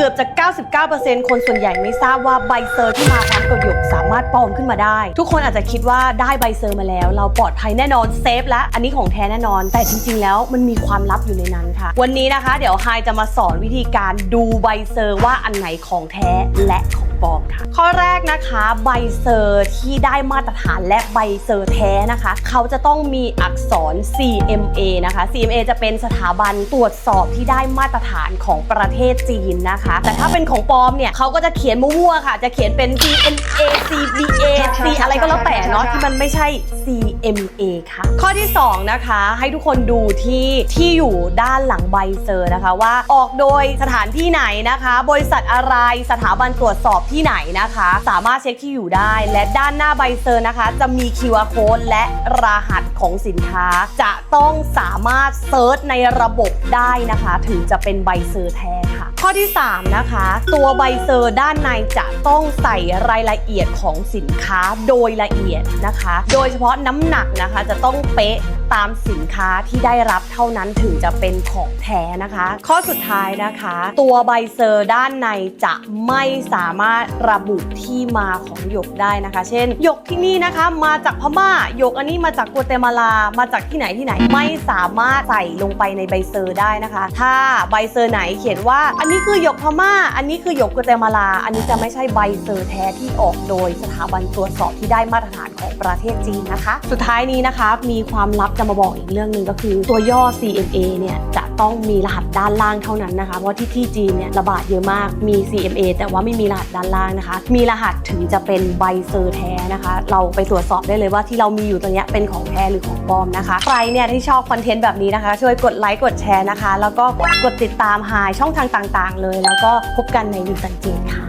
เกือบจะ 99%คนส่วนใหญ่ไม่ทราบว่าใบเซอร์ที่มาพร้อมกับหยกสามารถปลอมขึ้นมาได้ ทุกคนอาจจะคิดว่าได้ใบเซอร์มาแล้ว เราปลอดภัยแน่นอนเซฟและอันนี้ของแท้แน่นอน แต่จริงๆ แล้วมันมีความลับอยู่ในนั้นค่ะ วันนี้นะคะ เดี๋ยวไฮจะมาสอนวิธีการดูใบเซอร์ว่าอันไหนของแท้และข ปลอมค่ะ ข้อแรกนะคะใบเซอร์ที่ได้มาตรฐานและใบเซอร์แท้นะคะ เขาจะต้องมีอักษร CMA นะคะ CMA จะเป็นสถาบันตรวจสอบที่ได้มาตรฐานของประเทศจีนนะคะ แต่ถ้าเป็นของปลอมเนี่ยเขาก็จะเขียนมั่วๆค่ะ จะเขียนเป็น CNA CBA C อะไรก็แล้วแต่เนาะที่มันไม่ใช่ CMA ค่ะ ข้อที่ 2 นะคะ ให้ทุกคนดูที่ที่อยู่ด้านหลังใบเซอร์นะคะว่าออกโดยสถานที่ไหนนะคะ บริษัทอะไรสถาบันตรวจสอบที่ไหนนะคะ สามารถเช็คที่อยู่ได้ และด้านหน้าใบเซอร์นะคะ จะมี QR code และรหัสของสินค้า จะต้องสามารถเซิร์ชในระบบได้นะคะ ถึงจะเป็นใบเซอร์แท้ค่ะ ข้อที่ 3 นะคะ ตัวใบเซอร์ด้านในจะต้องใส่รายละเอียดของสินค้าโดยละเอียดนะคะ โดยเฉพาะน้ำหนักนะคะจะต้องเป๊ะ ตามสินค้าที่ได้รับเท่านั้นถึงจะเป็นของแท้นะคะ ข้อสุดท้ายนะคะ ตัวใบเซอร์ด้านในจะไม่สามารถระบุที่มาของหยกได้นะคะ เช่นหยกที่นี่นะคะมาจากพม่าหยกอันนี้มาจากกัวเตมาลามาจากที่ไหนที่ไหนไม่สามารถใส่ลงไปในใบเซอร์ได้นะคะ ถ้าใบเซอร์ไหนเขียนว่า อันนี้คือหยกพม่า อันนี้คือหยกกัวเตมาลา อันนี้จะไม่ใช่ใบเซอร์แท้ที่ออกโดยสถาบันตรวจสอบที่ได้มาตรฐานของประเทศจีนนะคะ สุดท้ายนี้นะคะมีความลับจะมาบอกอีกเรื่องหนึ่งก็คือตัวย่อ CMA เนี่ยจะต้องมีรหัสด้านล่างเท่านั้นนะคะ เพราะที่ที่จีนเนี่ยระบาดเยอะมากมี CMA แต่ว่าไม่มีรหัสด้านล่างนะคะ มีรหัสถึงจะเป็นใบเซอร์แท้นะคะ เราไปตรวจสอบได้เลยว่าที่เรามีอยู่ตรงเนี้ยเป็นของแท้หรือของปลอมนะคะ ใครเนี่ยที่ชอบคอนเทนต์แบบนี้นะคะ ช่วยกดไลค์กดแชร์นะคะ แล้วก็กดติดตามหายช่องทางต่าง ๆ เลย แล้วก็พบกันในวิวสันเจนค่ะ